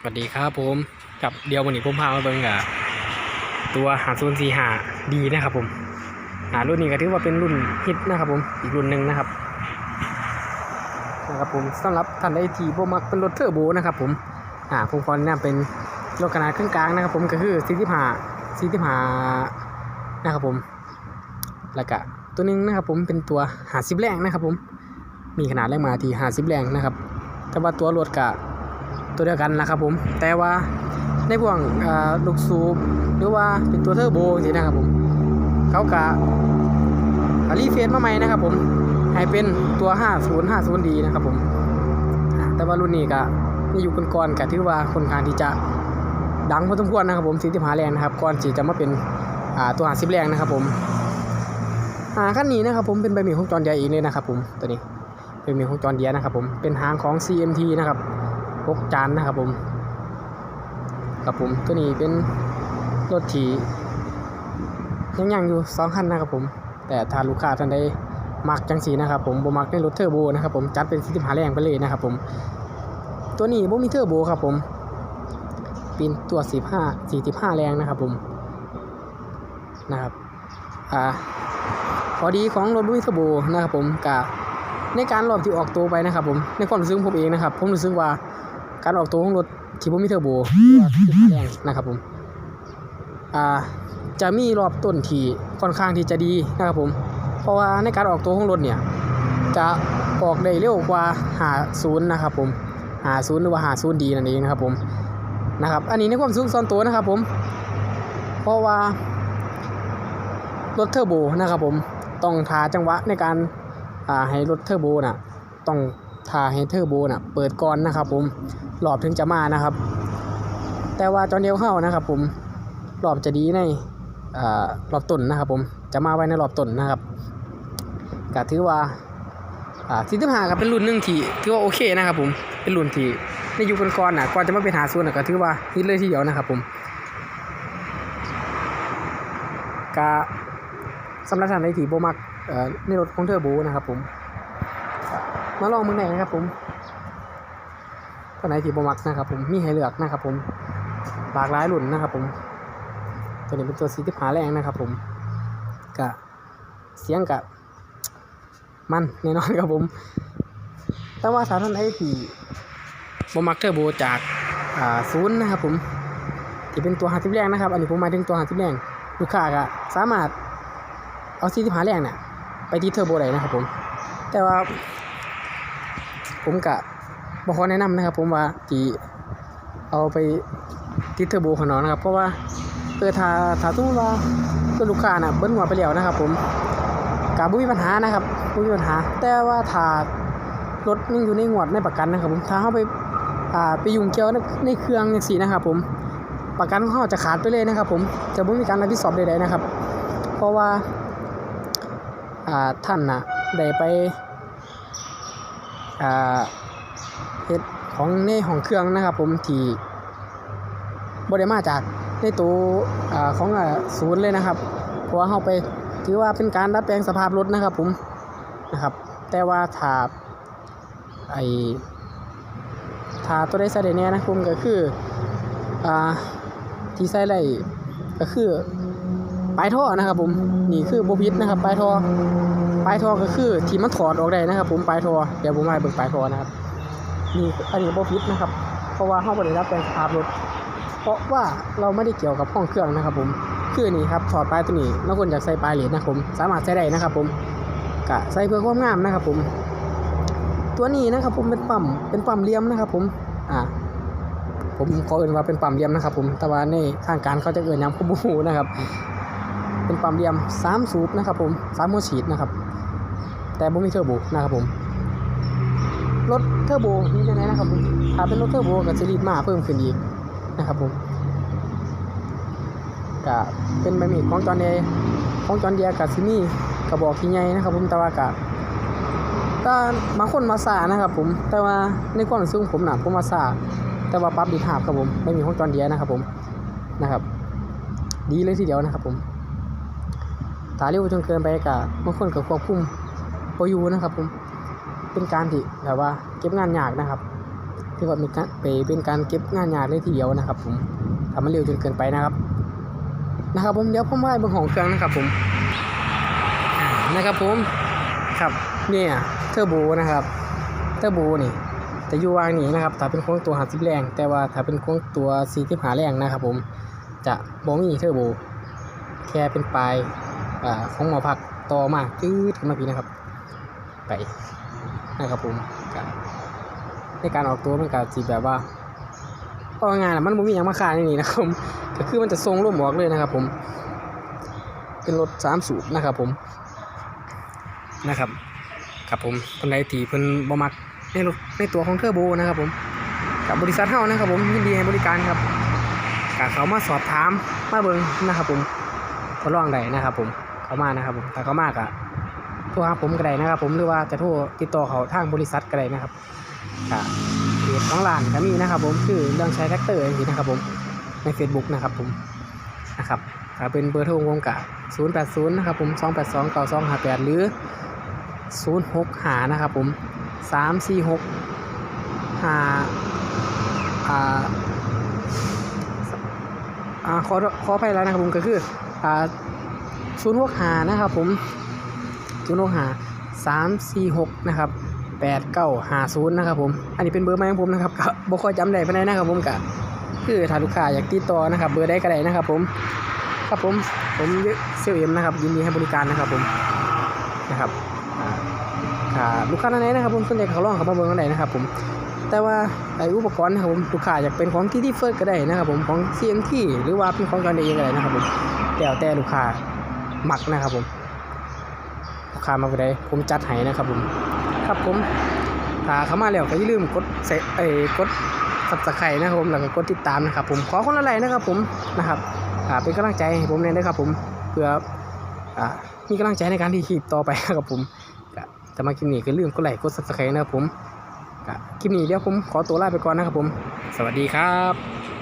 สวัสดีครับผมกับเดียววันนี้ผมพามาเบิ่งกับตัวหาศูนย์สี่หาดีนะครับผมหารุ่นนี้ก็ถือว่าเป็นรุ่นฮิตนะครับผมอีกรุ่นหนึ่งนะครับนะครับผมสำหรับท่านใดที่บ่มักเป็นรถเทอร์โบนะครับผมอ่าผมขอแนะนำเป็นรถขนาดเครื่องกลางนะครับผมก็คือ45 45นะครับผมแล้วก็ตัวหนึงนะครับผมเป็นตัว50แรงนะครับผมมีขนาดแรงมาที่50แรงนะครับแต่ว่าตัวรถกะ ตัวเดียวกันนะครับผมแต่ว่าในพวกลูกสูบหรือว่าเป็นตัวเทอร์โบสินะครับผมเขากะรีเฟซมาใหม่นะครับผมให้เป็นตัว 5050D นะครับผมแต่ว่ารุ่นนี้กะนี่อยู่ก่อนๆกะถือว่าคนข้างที่จะดังพอสมควรนะครับผม45แรงนะครับก่อนที่จะมาเป็นอ่าตัว50แรงนะครับผมอ่าคันนี้นะครับผมเป็นใบมีของจอนเดียอีกเลยนะครับผมตัวนี้เป็นมีของจอนเดียนะครับผมเป็นหางของ CMT นะครับ พกจานนะครับผมกับผมตัวนี้เป็นรถที่ยังยังอยู่สองคันนะครับผม แต่ถ้าลูกค้าท่านใดมักจังสีนะครับผมบ่มักในรถเทอร์โบนะครับผมจัดเป็น45แรงไปเลยนะครับผมตัวนี้บ่มีเทอร์โบครับผมเป็นตัว15 45แรงนะครับผมนะครับอ่าพอดีของรถบ่มีเทอร์โบนะครับผมกับในการรอบที่ออกตัวไปนะครับผมในความรู้สึกของผมเองนะครับ ผมรู้สึกว่า การออกตัวของรถที่ผมมีเทอร์โบหรือว่าที่แรงนะครับผมจะมีรอบต้นที่ค่อนข้างที่จะดีนะครับผม เพราะว่าในการออกตัวของรถเนี่ย จะออกได้เร็วกว่าหาศูนย์นะครับผมหาศูนย์หรือว่าหาศูนย์ดีนั่นเองนะครับผมนะครับ อันนี้ในความสูงส่วนตัวนะครับผม เพราะว่ารถเทอร์โบนะครับผมต้องทาจังหวะในการให้รถเทอร์โบน่ะต้อง ทาให้เทอร์โบน่ะเปิดก่อนนะครับผมหลอบถึงจะมานะครับ แต่ว่าจอนเดียวเข้านะครับ ผมหลอบจะดีในอ่ารอบต้นนะครับ ผมจะมาไว้ในรอบต้นนะครับก็ถือว่าอ่าที่ที่หากับเป็นรุ่นหนึ่งที่ถือว่าโอเคนะครับ ผมเป็นรุ่นที่ในยุคก่อนๆน่ะก่อนจะมาเป็นหาซูนน่ะก็ถือว่าฮิตเลยทีเดียวนะครับ ผมก็สำหรับท่านใดที่โบมักในรถของเทอร์โบนะครับผม มาลองมือไหนนะครับผมท่านไหนที่บมักนะครับผมมีให้เลือกนะครับผมหลากหลายรุ่นนะครับผมตัวนี้เป็นตัวสีที่ผาแรงนะครับผมกะเสียงกะมันแน่นอนครับผม แต่ว่าถ้าท่านไหนที่บมักเทอร์โบจากอ่าศูนย์นะครับผมที่เป็นตัวหาทิพแรงนะครับ อันนี้ผมหมายถึงตัวหาทิพแรงลูกค้าก็สามารถเอาสีที่ผาแรงเนี่ยไปที่เทอร์โบได้นะครับผม แต่ว่า ผมกะบขอแนะนำนะครับ ผมว่าที่เอาไปติดเทอร์โบขนองนะครับ เพราะว่าเออถ้าถ้าสมมติว่าลูกค้าน่ะเบิ้ลหัวไปแล้วนะครับ ผมกาบุมีปัญหานะครับบุมีปัญหา แต่ว่าถ้ารถยังอยู่ในงวดในประกันนะครับ ผมถ้าเขาไปอ่าไปยุ่งเกี่ยวในในเครื่องอย่างสีนะครับ ผมประกันของเขาจะขาดไปเลยนะครับ ผมจะไม่มีการรับผิดชอบใดๆนะครับ เพราะว่าอ่าท่านน่ะได้ไป อ่าเฮ็ดของในห้องเครื่องนะครับ ผมที่บ่ได้มาจากในตัวอ่าของศูนย์เลยนะครับเพราะว่าเฮาไปถือว่าเป็นการดัดแปลงสภาพรถนะครับ ผมนะครับ แต่ว่าถ้าไอ้ถ้าตัวใดใส่ได้แน่นะผมก็คืออ่าที่ใส่ได้ก็คือ ปลายท่อนะครับ ผมนี่คือโบ่ผิดนะครับปลายท่อปลายท่อก็คือที่มันถอดออกได้นะครับ ผมปลายท่อเดี๋ยวผมมาเบิ่งปลายท่อนะครับนี่อันนี้โบ่ผิดนะครับ เพราะว่าห้องบริรับแปลงสภาพรถเพราะว่าเราไม่ได้เกี่ยวกับห้องเครื่องนะครับ ผมคือนี่ครับถอดปลายตัวนี้บางคนอยากใส่ปลายเหรียญนะครับผมสามารถใส่ได้นะครับ ผมกะใส่เพื่อความงามนะครับ ผม ตัวนี้นะครับ ผมเป็นปั๊มเป็นปั๊มเลี่ยมนะครับ ผมอ่าผมขอเอ่นว่าเป็นปั๊มเลี่ยมนะครับ ผมแต่ว่าในทางการเขาจะเอ่นย้ำขบูนะครับ เป็นปั๊มเหลี่ยมสามสูบนะครับผมสามหัวฉีดนะครับ แต่บ่มีเทอร์โบนะครับผม รถเทอร์โบนี่ยังไงนะครับผมถ้าเป็นรถเทอร์โบก็จะรีดมาเพิ่มขึ้นอีกนะครับผมก็เป็นใบมีดของจอนเดียของจอนเดียกับซิมี่กระบอกที่ใหญ่นะครับผมแต่ว่าก็ก็บาคนมาซานะครับผม แต่ว่าในความรู้สึกของผมนะผมมาซาแต่ว่าปั๊บดีทาบครับผมไม่มีของจอนเดียนะครับผมนะครับ ดีเลยทีเดียวนะครับผม ถ้าเร็วจนเกินไปก็บางคนก็ควบคุมปอยู่นะครับผมเป็นการที่แบบว่าเก็บงานยากนะครับที่ว่าเป็นการไปเป็นการเก็บงานยากเลยทีเดียวนะครับ ผมทำมันเร็วจนเกินไปนะครับ นะครับ ผมเดี๋ยวผมว่าเบนของเครื่องนะครับ ผมนะครับผมครับเนี่ยเทอร์โบนะครับเทอร์โบนี่จะอยู่วางนี่นะครับถ้าเป็นโค้งตัวหาสิบแรง แต่ว่าถ้าเป็นโค้งตัวสี่ที่หาแรงนะครับ ผมจะบ่มีเทอร์โบแค่เป็นปลาย อ่าของหมอพักต่อมาจืดขึ้นมาพี่นะครับ ไปนะครับผมในการออกตัวมันก็จีแบบว่าก็งานมันมีอย่างมาขายนนี่นะครับผมก็คือมันจะทรงร่วมออกเลยนะครับ ผม เป็นรถสามสูบนะครับ ผมนะครับครับผมคนใดทีเพิ่นบ่มักในรถในตัวของเทอร์โบนะครับ ผมกับบริษัทเฮานะครับ ผมยินดีให้บริการครับก็เขามาสอบถามมาเบิงนะครับ ผมทดลองได้นะครับ ผม เขามานะครับผมแต่เขามากอะโทรหาผมก็ได้นะครับผมหรือว่าจะโทรติดต่อเขาทางบริษัทก็ได้นะครับค่ะเพจของร้านก็มีนะครับ ผมคือเรื่องใช้แท็กเตอร์อย่างนี้นะครับ ผมใน Facebook นะครับผมนะครับถ้าเป็นเบอร์โทรวงกะ080นะครับผม282 9258 หรือ 06หานะครับผม 346 5อ่าอ่าขอขอไปแล้วนะครับผมก็คืออ่า 065หานะครับผมศูนย์หกหาสามสี่หกนะครับแปดเก้าหาศูนย์นะครับผม อันนี้เป็นเบอร์ใหม่ของผมนะครับก็บ่ค่อยจำได้ปานใดนะครับผมกะคือถ้าลูกค้าอยากติดต่อนะครับ เบอร์ใดก็ได้นะครับ ผม ครับผมผมเซลเอ็มนะครับ ยินดีให้บริการนะครับผมนะครับอ่าถ้าลูกค้าท่านไหนนะครับผมสนใจเขาลองเขามาเบอร์กันได้นะครับ ผม แต่ว่าไออุปกรณ์นะครับผมลูกค้าอยากเป็นของที่ที่เฟิร์สก็ได้นะครับ ผมของ CNT หรือว่าเป็นของจอนเองก็ได้นะครับผมแล้วแต่ลูกค้า หมักนะครับผมลูกค้ามาไปได้ผมจัดให้นะครับผม ครับผมถ้าเข้ามาแล้วก็อย่าลืมกดเซเอ้กดสับสไครนะครับผมแล้วก็กดติดตามนะครับผมขอคนละไลค์นะครับผมนะครับอ่าเป็นกำลังใจให้ผมเลยนะครับผมเพื่ออ่ามีกำลังใจในการที่คลิปต่อไปนะครับผมก็จะมาคลิปนี้ก็อย่าลืมกดไลค์กดสับสไครนะครับผมก็คลิปนี้เดี๋ยวผมขอตัวลาไปก่อนนะครับผม สวัสดีครับ